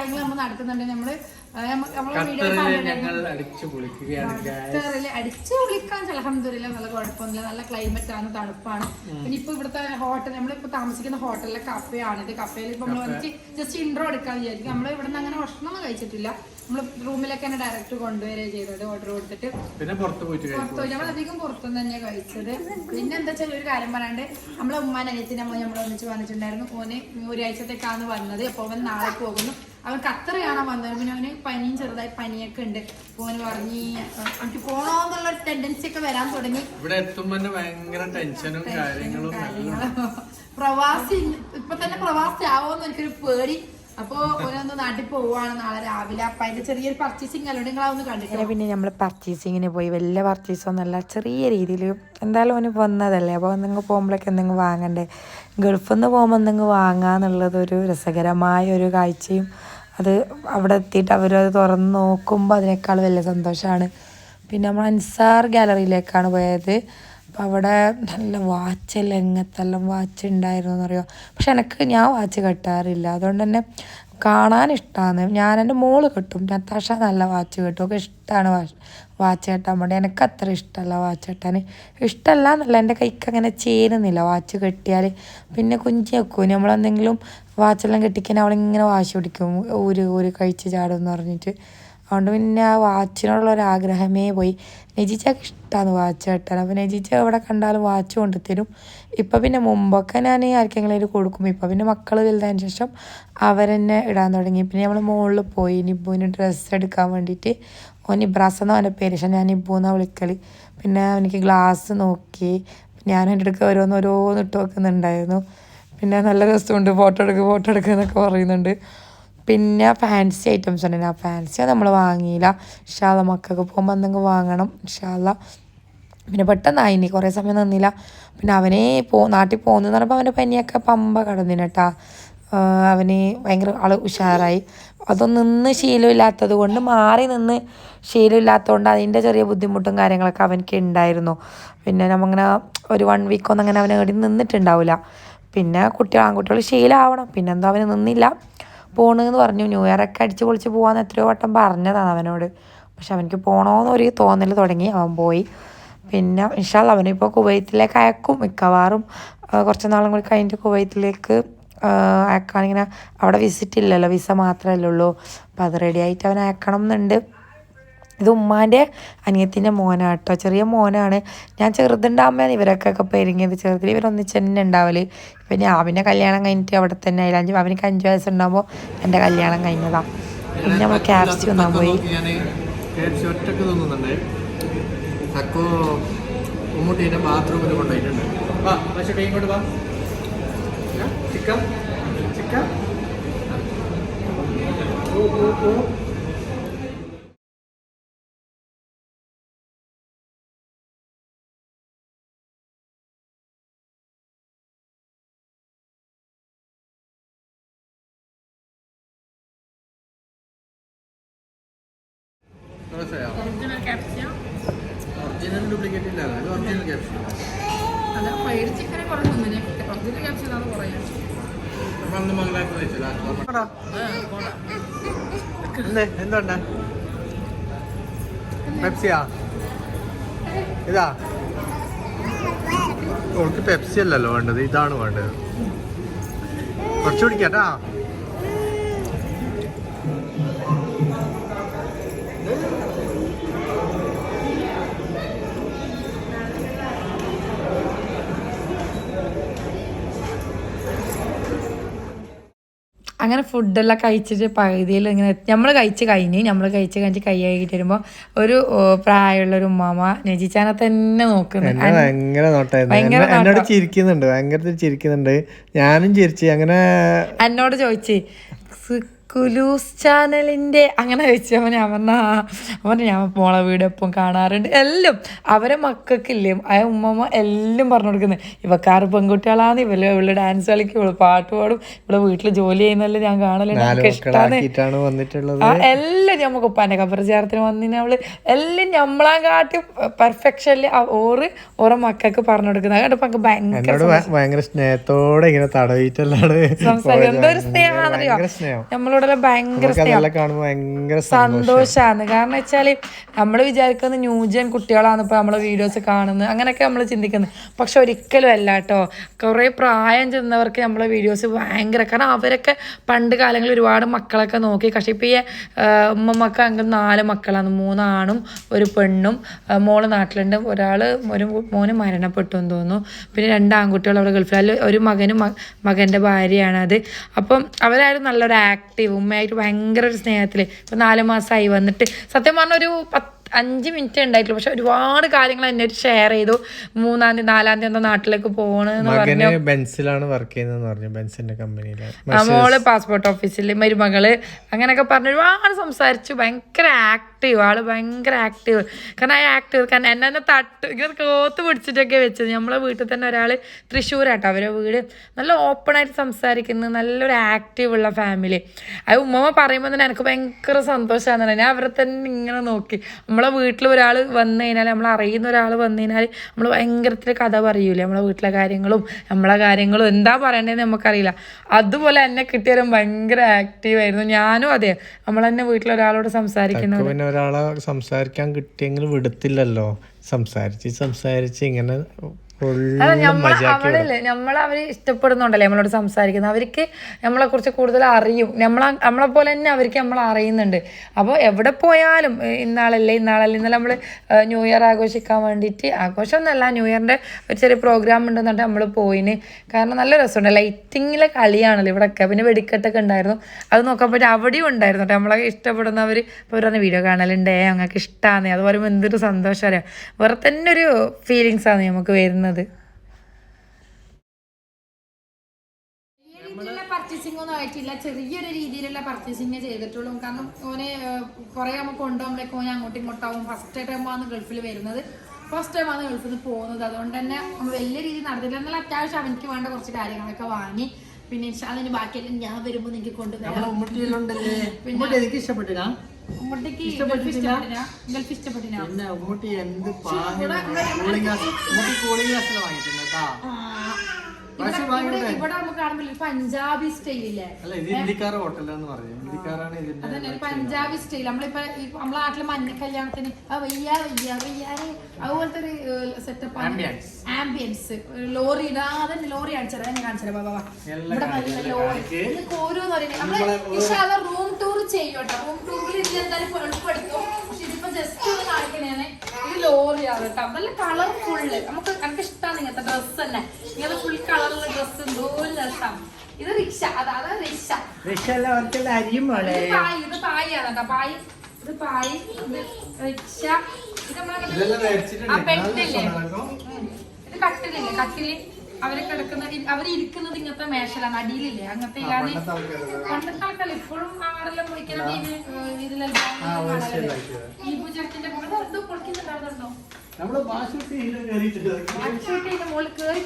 കാര്യങ്ങൾ നമ്മൾ നടത്തുന്നുണ്ട്. നമ്മൾ അടിച്ചു വിളിക്കാൻ അലഹമില്ല നല്ല കുഴപ്പമൊന്നുമില്ല. നല്ല ക്ലൈമറ്റ് ആണ് തണുപ്പാണ്. പിന്നെ ഇപ്പൊ ഇവിടുത്തെ ഹോട്ടൽ നമ്മളിപ്പോ താമസിക്കുന്ന ഹോട്ടലിലെ കഫയാണ് ഇത് കഫയിൽ ഇപ്പൊ നമ്മൾ വന്നിട്ട് ജസ്റ്റ് ഇൻട്രോ എടുക്കാൻ വിചാരിക്കും. നമ്മൾ ഇവിടുന്ന് അങ്ങനെ ഭക്ഷണമൊന്നും കഴിച്ചിട്ടില്ല. നമ്മൾ റൂമിലേക്ക് തന്നെ ഡയറക്റ്റ് കൊണ്ടുവരിക ചെയ്തത് ഓർഡർ കൊടുത്തിട്ട്. പിന്നെ പുറത്ത് പോയിട്ട് കഴിക്കും. പുറത്തു പോയി. നമ്മളധികം പുറത്തുനിന്ന് തന്നെയാണ് കഴിച്ചത്. പിന്നെ എന്താ വെച്ചാൽ ഒരു കാര്യം പറയാണ്ട് നമ്മളെ ഉമ്മാൻ അനിയത്തിന്റെ അമ്മ നമ്മൾ ഒന്നിച്ച് വന്നിട്ടുണ്ടായിരുന്നു. ഓന് ഒരാഴ്ചത്തേക്കാണ് വന്നത്. അപ്പോൾ അവൻ നാളെ പോകുന്നു. അവൻ ഖത്തർ കാണാൻ വന്നത്. പിന്നെ അവന് പനിയും ചെറുതായി പനിയൊക്കെ ഉണ്ട്. പോന് പറഞ്ഞ് എനിക്ക് പോണോന്നുള്ള ടെൻഡൻസി ഒക്കെ വരാൻ തുടങ്ങി. ഇവിടെ എത്തുമ്പോ ഭയങ്കര ടെൻഷനും കാര്യങ്ങളും പ്രവാസി ഇപ്പൊ തന്നെ പ്രവാസി ആവോന്ന് എനിക്കൊരു പേടി. അപ്പൊ പോവാണ് നാളെ രാവിലെ. അപ്പൊ ചെറിയൊരു അല്ലോ? പിന്നെ നമ്മൾ പർച്ചേസിങ്ങിന് പോയി. വലിയ പർച്ചേസൊന്നുമല്ല ചെറിയ രീതിയിൽ എന്തായാലും അവന് വന്നതല്ലേ? അപ്പോൾ നിങ്ങൾ പോകുമ്പോഴൊക്കെ എന്തെങ്കിലും വാങ്ങണ്ടേ? ഗൾഫിൽ നിന്ന് പോകുമ്പോൾ എന്തെങ്കിലും വാങ്ങാന്നുള്ളത് ഒരു രസകരമായ ഒരു കാഴ്ചയും അത് അവിടെ എത്തിയിട്ട് അവരത് തുറന്ന് നോക്കുമ്പോൾ അതിനേക്കാൾ വലിയ സന്തോഷമാണ്. പിന്നെ നമ്മൾ അൻസാർ ഗാലറിയിലേക്കാണ് പോയത്. അപ്പോൾ അവിടെ നല്ല വാച്ചെല്ലാം എങ്ങത്തെല്ലാം വാച്ച് ഉണ്ടായിരുന്നു എന്ന് എന്നറിയോ പക്ഷെ എനിക്ക് ഞാൻ വാച്ച് കെട്ടാറില്ല. അതുകൊണ്ട് തന്നെ കാണാൻ ഇഷ്ടമാണ് ഞാൻ എന്റെ മോൾ കെട്ടും. നത്താഷ നല്ല വാച്ച് കെട്ടും. ഒക്കെ ഇഷ്ടമാണ് വാച്ച് വാച്ച് കെട്ടാൻ വേണ്ടി. എനിക്ക് അത്ര ഇഷ്ടമല്ല വാച്ച് കെട്ടാൻ. ഇഷ്ടമല്ല എന്നല്ല എന്റെ കൈക്ക് അങ്ങനെ ചേരുന്നില്ല. വാച്ച് കെട്ടിയാൽ പിന്നെ കുഞ്ചി വെക്കും. നമ്മളെന്തെങ്കിലും വാച്ചെല്ലാം കെട്ടിക്കാൻ അവളിങ്ങനെ വാശി പിടിക്കും. ഒരു ഒരു കഴിച്ച് ചാടും എന്ന് പറഞ്ഞിട്ട്. അതുകൊണ്ട് പിന്നെ ആ വാച്ചിനോടുള്ള ഒരു ആഗ്രഹമേ പോയി. നെജിച്ചക്ക് ഇഷ്ടമാണ് വാച്ച് കെട്ടാൻ. അപ്പോൾ നെജിച്ച എവിടെ കണ്ടാലും വാച്ച് കൊണ്ടുത്തരും. ഇപ്പം പിന്നെ മുമ്പൊക്കെ ഞാൻ ആർക്കെങ്കിലും കൊടുക്കും. ഇപ്പം പിന്നെ മക്കൾ വലുതായതിന് ശേഷം അവരെന്നെ ഇടാൻ തുടങ്ങി. പിന്നെ നമ്മൾ മുകളിൽ പോയി നിബുവിന് ഡ്രസ്സ് എടുക്കാൻ വേണ്ടിയിട്ട്. ഓൻ ഇബ്രാസ് എന്ന് അവന്റെ പേര്. പക്ഷേ ഞാൻ നിബു എന്നാണ് വിളിക്കൽ പിന്നെ എനിക്ക് ഗ്ലാസ് നോക്കി. ഞാൻ എന്റെ അടുക്ക ഓരോന്ന് ഓരോന്ന് ഇട്ട് വെക്കുന്നുണ്ടായിരുന്നു. പിന്നെ നല്ല രസമുണ്ട്. ഫോട്ടോ എടുക്കുക ഫോട്ടോ എടുക്കുക എന്നൊക്കെ പറയുന്നുണ്ട്. പിന്നെ ഫാൻസി ഐറ്റംസ് ഉണ്ട് ആ ഫാൻസി നമ്മൾ വാങ്ങിയില്ല. ഇഷാല മക്കൾക്ക് പോകുമ്പോൾ എന്തെങ്കിലും വാങ്ങണം. ഇഷാല പിന്നെ പെട്ടെന്നായിനി കുറേ സമയം നിന്നില്ല. പിന്നെ അവനെ പോ നാട്ടിൽ പോകുന്നു പറഞ്ഞപ്പോൾ അവന്റെ പനിയൊക്കെ പമ്പ കടന്നിന് കേട്ടാ അവന് ഭയങ്കര ആൾ ഉഷാറായി. അതൊന്നും നിന്ന് ശീലമില്ലാത്തത് കൊണ്ട് മാറി നിന്ന് ശീലമില്ലാത്തതുകൊണ്ട് അതിന്റെ ചെറിയ ബുദ്ധിമുട്ടും കാര്യങ്ങളൊക്കെ അവനക്ക് ഉണ്ടായിരുന്നു പിന്നെ നമ്മങ്ങനെ ഒരു വൺ വീക്കൊന്നും അങ്ങനെ അവനെ നിന്നിട്ടുണ്ടാവില്ല പിന്നെ കുട്ടികൾ ആൺകുട്ടികൾ ശീലമാവണം പിന്നെന്തോ അവന് നിന്നില്ല. പോണെന്ന് പറഞ്ഞു. ന്യൂ ഇയർ ഒക്കെ അടിച്ച് പൊളിച്ച് പോകാന്ന് എത്രയോ വട്ടം പറഞ്ഞതാണ് അവനോട്. പക്ഷെ അവനക്ക് പോകണമെന്നൊരു തോന്നൽ തുടങ്ങി. അവൻ പോയി. പിന്നെ ഇൻഷാൽ അവനിപ്പോൾ കുവൈത്തിലേക്ക് അയക്കും മിക്കവാറും. കുറച്ച് നാളും കൂടി കഴിഞ്ഞിട്ട് കുവൈത്തിലേക്ക് ആ, അയക്കാനിങ്ങനെ അവിടെ വിസിറ്റ് ഇല്ലല്ലോ. വിസ മാത്രമല്ലേ ഉള്ളൂ. അപ്പോൾ അത് റെഡി ആയിട്ട് അവൻ അയക്കണം എന്നുണ്ട് ഇത് ഉമ്മാന്റെ അനിയത്തിന്റെ മോനാണ് കേട്ടോ ചെറിയ മോനാണ്. ഞാൻ ചെറുതുണ്ടാകുമ്പോഴാണ് ഇവരൊക്കെ പെരുങ്ങിയത്. ചെറുതിൽ ഇവരൊന്നിച്ച് തന്നെ ഉണ്ടാവൽ. പിന്നെ അവന്റെ കല്യാണം കഴിഞ്ഞിട്ട് അവിടെ തന്നെ ആയില്ല. അഞ്ച് അവനക്ക് അഞ്ച് വയസ്സുണ്ടാകുമ്പോൾ എന്റെ കല്യാണം കഴിഞ്ഞതാണ് പിന്നെ നമ്മൾ ക്യാപ്സി ഒന്നാൻ പോയി. ഉമ്മൂട്ടീന്റെ ബാത്റൂമിൽ കൊണ്ടുപോയിട്ടുണ്ട്. വാ പക്ഷേ ഇങ്ങോട്ട് വാ. ഓ ഓ ഓ. ഒറിജിനൽ ഡ്യൂപ്ലിക്കേറ്റ് ഇല്ല. ഇത് ഒറിജിനൽ ക്യാപ്ഷൻ അത് ഫ്രൈഡ് ചിക്കനെ കുറെ തിന്നിന് ഒറിജിനൽ ക്യാപ്ഷൻ ആണ് പറയാം മംഗലാപുരം കഴിച്ചില്ല എന്തുണ്ട് പെപ്സിയാ? ഇതാ? ഓൾക്ക് പെപ്സി അല്ലല്ലോ വേണ്ടത്. ഇതാണ് വേണ്ടത്. കുറച്ച് കുടിക്കാട്ടാ അങ്ങനെ ഫുഡെല്ലാം കഴിച്ചിട്ട് പകുതിയിൽ ഇങ്ങനെ നമ്മൾ കഴിച്ച് കഴിഞ്ഞ് നമ്മൾ കഴിച്ച് കഴിഞ്ഞ് കൈ വരുമ്പോൾ ഒരു പ്രായമുള്ള ഒരു ഉമ്മാമ നജിച്ചാനെ തന്നെ നോക്കുന്നുണ്ട് ഭയങ്കര എന്നോട് ചിരിക്കുന്നുണ്ട്. ഭയങ്കര ചിരിക്കുന്നുണ്ട്. ഞാനും ചിരിച്ചു അങ്ങനെ എന്നോട് ചോദിച്ച് കുലൂസ് ചാനലിന്റെ അങ്ങനെ വെച്ചു അവൻ അമർന്ന അവൻ ഞാൻ മോളെ വീട് എപ്പം കാണാറുണ്ട്. എല്ലാം അവരെ മക്കൾക്കില്ലേ ആ ഉമ്മമ്മ എല്ലാം പറഞ്ഞു കൊടുക്കുന്നത് ഇവക്കാറ് പെൺകുട്ടികളാണ് ഇവൾ ഇവൾ ഡാൻസ് കളിക്കും ഇവൾ പാട്ട് പാടും. ഇവൾ വീട്ടിൽ ജോലി ചെയ്യുന്നല്ലേ ഞാൻ കാണലുണ്ട് എനിക്ക് ഇഷ്ടമാണ് ആ എല്ലാം നമുക്ക് ഉപ്പാന്റെ കബർ ചേർത്തിന് വന്നിന് അവൾ. എല്ലാം ഞമ്മളാ കാട്ടി പെർഫെക്ഷനിൽ ഓറ് ഓരോ മക്കൾക്ക് പറഞ്ഞു കൊടുക്കുന്നത് കേട്ടോ നമുക്ക് ഭയങ്കര ഭയങ്കര സ്നേഹത്തോടെ ഇങ്ങനെ തടവിട്ടല്ലാണ് സംസാരിക്കും എന്തോ ഒരു സ്നേഹമാണെന്നറിയോ? നമ്മളോട് നമ്മളോടെല്ലാം ഭയങ്കര സന്തോഷാണ്. കാരണം വെച്ചാൽ നമ്മൾ വിചാരിക്കുന്നത് ന്യൂജൻ കുട്ടികളാണ് ഇപ്പൊ നമ്മളെ വീഡിയോസ് കാണുന്നത്. അങ്ങനെയൊക്കെ നമ്മൾ ചിന്തിക്കുന്നത് പക്ഷെ ഒരിക്കലും അല്ല കേട്ടോ. കുറെ പ്രായം ചെന്നവർക്ക് നമ്മളെ വീഡിയോസ് ഭയങ്കര കാരണം അവരൊക്കെ പണ്ട് കാലങ്ങളിൽ ഒരുപാട് മക്കളൊക്കെ നോക്കി. പക്ഷെ ഇപ്പൊ ഈ ഉമ്മമ്മക്ക് അങ്ങനെ നാല് മക്കളാണ്. മൂന്നാണും ഒരു പെണ്ണും മോൾ നാട്ടിലുണ്ട്. ഒരാൾ ഒരു മോന് മരണപ്പെട്ടു എന്ന് തോന്നുന്നു. പിന്നെ രണ്ട് ആൺകുട്ടികൾ അവിടെ ഗൾഫിൽ ഒരു മകനും മകന്റെ ഭാര്യയാണ് അത്. അപ്പം അവരായിരുന്നു നല്ലൊരു ആക്റ്റീവ് ഉമ്മയായിട്ട് ഭയങ്കര ഒരു സ്നേഹത്തിൽ ഇപ്പം നാല് മാസമായി വന്നിട്ട് സത്യം പറഞ്ഞ ഒരു പത്ത് അഞ്ച് മിനിറ്റ് ഉണ്ടായിട്ടില്ല പക്ഷെ ഒരുപാട് കാര്യങ്ങൾ എന്നെ ഷെയർ ചെയ്തു. മൂന്നാം തീയതി നാലാം തീയതി എന്താ നാട്ടിലേക്ക് പോകണെന്ന് മകന് ബെൻസിലാണ് വർക്ക് ചെയ്യുന്നതെന്ന് പറഞ്ഞു ബെൻസിന്റെ കമ്പനിയിൽ മോൾ പാസ്പോർട്ട് ഓഫീസിൽ മരുമകൾ അങ്ങനെയൊക്കെ പറഞ്ഞു ഒരുപാട് സംസാരിച്ചു. ഭയങ്കര ആക്റ്റീവ് ആൾ ഭയങ്കര ആക്റ്റീവ് കാരണം ആ ആക്റ്റീവ് കാരണം എന്നെ തന്നെ തട്ട് ഇങ്ങനെ കോത്ത് പിടിച്ചിട്ടൊക്കെ വെച്ചത്. നമ്മളെ വീട്ടിൽ തന്നെ ഒരാൾ തൃശ്ശൂരാട്ടോ അവരെ വീട്. നല്ല ഓപ്പൺ ആയിട്ട് സംസാരിക്കുന്നത് നല്ലൊരു ആക്റ്റീവ് ഉള്ള ഫാമിലി അത് ഉമ്മമ്മ പറയുമ്പോൾ തന്നെ എനിക്ക് ഭയങ്കര സന്തോഷമാണെന്ന് ഞാൻ അവരെ തന്നെ ഇങ്ങനെ നോക്കി. നമ്മളെ വീട്ടിൽ ഒരാൾ വന്നു കഴിഞ്ഞാൽ നമ്മൾ അറിയുന്ന ഒരാൾ വന്നു കഴിഞ്ഞാൽ നമ്മൾ ഭയങ്കരത്തിൽ കഥ പറയൂലേ. നമ്മളെ വീട്ടിലെ കാര്യങ്ങളും നമ്മളെ കാര്യങ്ങളും എന്താ പറയണ്ടതെന്ന് നമുക്കറിയില്ല. അതുപോലെ എന്നെ കിട്ടിയാലും ഭയങ്കര ആക്റ്റീവായിരുന്നു ഞാനും അതെ. വീട്ടിൽ ഒരാളോട് സംസാരിക്കുന്നത് പിന്നെ ഒരാളെ സംസാരിക്കാൻ കിട്ടിയെങ്കിൽ വിടത്തില്ലല്ലോ. സംസാരിച്ച് സംസാരിച്ച് ഇങ്ങനെ നമ്മൾ അവളില്ലേ നമ്മൾ അവർ ഇഷ്ടപ്പെടുന്നുണ്ടല്ലേ നമ്മളോട് സംസാരിക്കുന്നത്. അവർക്ക് നമ്മളെ കുറിച്ച് കൂടുതൽ അറിയും. നമ്മളെ നമ്മളെ പോലെ തന്നെ അവർക്ക് നമ്മൾ അറിയുന്നുണ്ട്. അപ്പോൾ എവിടെ പോയാലും ഇന്നാളല്ലേ ഇന്നാളല്ലേ ഇന്നലെ നമ്മൾ ന്യൂ ഇയർ ആഘോഷിക്കാൻ വേണ്ടിയിട്ട് ആഘോഷമൊന്നുമല്ല ന്യൂ ഇയറിന്റെ ഒരു ചെറിയ പ്രോഗ്രാം ഉണ്ടെന്നിട്ട് നമ്മൾ പോയിന്. കാരണം നല്ല രസമുണ്ട്. ലൈറ്റിങ്ങിലെ കളിയാണല്ലോ ഇവിടെയൊക്കെ പിന്നെ വെടിക്കെട്ടൊക്കെ ഉണ്ടായിരുന്നു. അത് നോക്കാൻ പറ്റും അവിടെയും ഉണ്ടായിരുന്നു കേട്ടോ. നമ്മളെ ഇഷ്ടപ്പെടുന്നവർ ഇപ്പോൾ പറഞ്ഞ വീഡിയോ കാണലുണ്ടേ. ഞങ്ങൾക്ക് ഇഷ്ടമാണ് അതുപോലെ പറയുമ്പോൾ എന്തൊരു സന്തോഷം അറിയാം? വേറെ തന്നെ ഒരു ഫീലിങ്സ് ആണ് നമുക്ക് വരുന്നത്. രീതിയിലുള്ള പർച്ചേസിംഗ് ഒന്നും ആയിട്ടില്ല. ചെറിയൊരു രീതിയിലുള്ള പർച്ചേസിംഗ് ചെയ്തിട്ടുള്ളൂ. കാരണം ഓനെ കുറെ നമ്മൾ കൊണ്ടുപോകുമ്പോഴേക്കും ഓനെ അങ്ങോട്ടും ഇങ്ങോട്ടാവും. ഫസ്റ്റ് ടൈമാണ് ഗൾഫിൽ വരുന്നത്. ഫസ്റ്റ് ടൈമാണ് ഗൾഫിൽ നിന്ന് പോകുന്നത്. അതുകൊണ്ട് തന്നെ നമ്മൾ വലിയ രീതിയിൽ നടത്തില്ല എന്നാൽ അത്യാവശ്യം അവനിക്ക് വേണ്ട കുറച്ച് കാര്യങ്ങളൊക്കെ വാങ്ങി. പിന്നെ അതിന് ബാക്കിയെല്ലാം ഞാൻ വരുമ്പോൾ നിങ്ങൾക്ക് കൊണ്ടുവരാം പിന്നെ ഉമ്മട്ടി എനിക്ക് ഇഷ്ടപ്പെട്ടില്ല. ഉമ്മട്ടിക്ക് ഗൾഫ് ഇഷ്ടപ്പെട്ടിനാ ഗൾഫ് പിന്നെ ഉമ്മട്ടി എന്ത് പാങ്ങ. കൂളിംഗ് ഗ്ലാസ് ഉമ്മട്ടി കൂളിംഗ് ഗ്ലാസ്സിൽ വാങ്ങിയിട്ടുണ്ട് കേട്ടാ. ഇവിടെ നമുക്ക് കാണുമ്പോൾ പഞ്ചാബി സ്റ്റൈലില്ലേ ഹോട്ടലെന്ന് പറഞ്ഞു ഇതിന്റെ പഞ്ചാബി സ്റ്റൈൽ നമ്മളിപ്പോ നമ്മളെ നാട്ടിലെ മഞ്ഞ കല്യാണത്തിന് ആ വയ്യ വയ്യ വയ്യാരെ അതുപോലത്തെ ഒരു സെറ്റപ്പ്. ആംബിയൻസ് ലോറി ഇടാതെ ലോറി കാണിച്ചത് എന്നെ കാണിച്ചത് ബാബാ ബാബാ. ഇവിടെ നല്ല ലോറി. കാണിക്ക്. ഇതൊക്കെ ഓരോന്ന് പറയുന്നത് നമ്മൾ റൂം ടൂർ ചെയ്യോട്ടോ റൂം ടൂറിൽ എളുപ്പെടുത്തും പക്ഷെ ഇതിപ്പോ ജസ്റ്റ് ഒന്ന് കാണിക്കണേ ലോറിയാണ് കേട്ടോ. നല്ല കളർ ഫുള്ള് നമുക്ക് എനിക്ക് ഇഷ്ടമാണ് ഇങ്ങനത്തെ ഡ്രസ്സ് തന്നെ. ഇങ്ങനത്തെ ഫുൾ കളറുള്ള ഡ്രസ്സ് എന്തോരം ഒരു രസം. ഇത് റിക്ഷ. അതാണ് റിക്ഷ. ഇത് പായ് ഇത് പായാണ് കേട്ടോ. പായ് ഇത് പായ് ഇത് റിക്ഷ. ഇത് നമ്മളെ. ആ പെട്ടില്ലേ? രസമാണ്. ഇത് കട്ടിലില്ലേ? കട്ടിൽ. അവർ കിടക്കുന്ന ഇരിക്കുന്നത് ഇങ്ങനത്തെ മേശലാണ് അടിയിലില്ലേ? അങ്ങനത്തെ ഇല്ലാതെ പണ്ടത്തെ ആൾക്കാർ ഇപ്പോഴും ആടെല്ലാം വിളിക്കുന്ന ഇതിലെല്ലാം ഈ പൂജത്തിന്റെ മുകളിൽ എന്തോ പൊളിക്കുന്നുണ്ടാവുന്നുണ്ടോ നമ്മൾ ബാഷുട്ടി കയറിയിട്ടുണ്ട് അച്ചോട്ടിന്റെ മുകളിൽ കേറി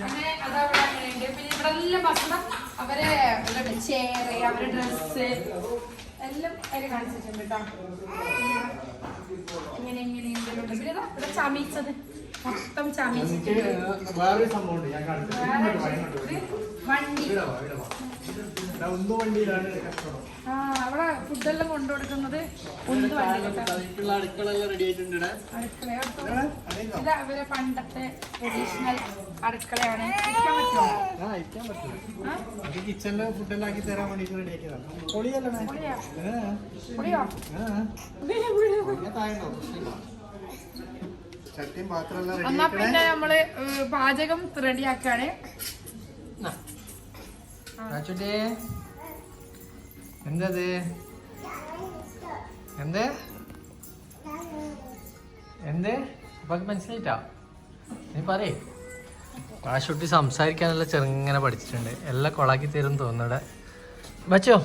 അങ്ങനെ അതവിടെ അങ്ങനെയുണ്ട്. പിന്നെ ഇവിടെ എല്ലാം ഭക്ഷണം അവരെ ചെയറ് അവരെ ഡ്രസ്സ് എല്ലാം കാണിച്ചിട്ടുണ്ട് കേട്ടോ ഇങ്ങനെ ഇങ്ങനെ ഇവിടെ ചമീച്ചത് മൊത്തം വേറൊരു സംഭവം ഞാൻ വണ്ടി. ഒന്ന് വണ്ടിയിലാണ് ആ അവിടെ ഫുഡെല്ലാം കൊണ്ടു കൊടുക്കുന്നത് ഉണ്ട് വണ്ടി കേട്ടോ അതിലേക്കുള്ള അടുക്കളെല്ലാം റെഡി ആയിട്ടുണ്ട് ഇത് അവരെ പണ്ടത്തെ ട്രഡീഷണൽ അടുക്കളയാണ്. ഇരിക്കാൻ പറ്റുമോ? ആ ഇരിക്കാൻ പറ്റും. ആ? ഇത് കിച്ചണിൽ ഫുഡെല്ലാം ആക്കി തരാൻ വേണ്ടിട്ട് റെഡി ആക്കിയതാണ്. പൊളിയല്ലേ? പൊളിയാ? ഏ. പാത്രമെല്ലാം റെഡി എന്നാ പിന്നെ നമ്മൾ പാചകം റെഡിയാക്കാണ്. എന്തത്? എന്ത്? എന്ത്? അപ്പൊ മനസ്സിലായിട്ടാ? നീ പറയേ. പാഷുട്ടി സംസാരിക്കാനെല്ലാം ചെറുങ്ങനെ പഠിച്ചിട്ടുണ്ട്. എല്ലാം കൊളാക്കി തരും തോന്നുന്നു ബച്ചോ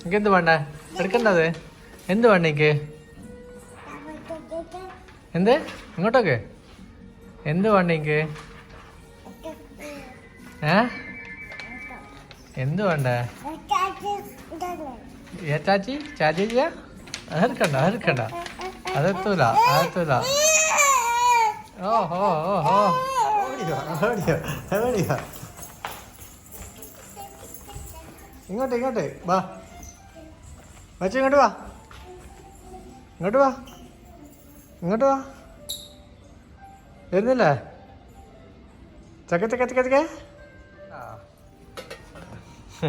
എനിക്ക് എന്ത് വേണ്ട? എടുക്കണ്ടത്? എന്ത് വേണ്ട എനിക്ക് എന്ത്? ഇങ്ങോട്ടൊക്കെ. എന്ത് വേണ്ട എനിക്ക് ഏ? എന്ത് വേണ്ട? ഏറ്റാച്ചി ചാച്ചി? അതെടുക്കണ്ട അതെടുക്കണ്ട. അതെത്തൂല അതെത്തൂല. ഓ ഹോ ഓ ഹോ. ഇങ്ങോട്ട് ഇങ്ങോട്ട് വാ. ബച്ചു ഇങ്ങോട്ട് വാ. ഇങ്ങോട്ട് വാ. ഇങ്ങോട്ട് വാ. വരുന്നില്ലേ? ചക്ക ചക്ക ചക്ക ചക്ക. ആ.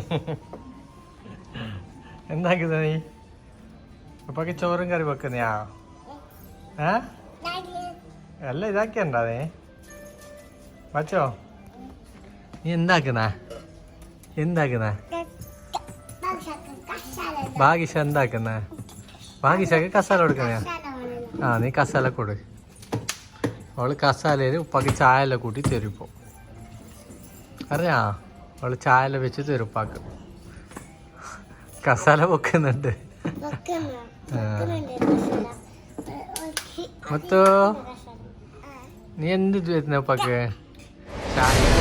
എന്താക്കുന്നത് നീ? അപ്പൊക്ക് ചോറും കറി വെക്കുന്നയാ? ഏ? അല്ല ഇതാക്കിയണ്ടാ നീ? വച്ചോ. നീ എന്താക്കുന്ന? എന്താക്കുന്ന? ഭാഗ്യശ എന്താക്കുന്ന? ഭാഗ്യശക്ക് കസാല കൊടുക്കുന്നയാ? ആ നീ കസാല കൊടു. അവൾ കസാലയിൽ ഉപ്പാക്ക് ചായ എല്ലാം കൂട്ടി തെരുപ്പോ അറിയാ? അവൾ ചായ എല്ലാം വെച്ച് തരും ഉപ്പാക്ക്. കസാല വെക്കുന്നുണ്ട്. മൊത്തോ മുത്തോ? നീ എന്ത് വരുന്ന ഉപ്പാക്ക്? ചായ.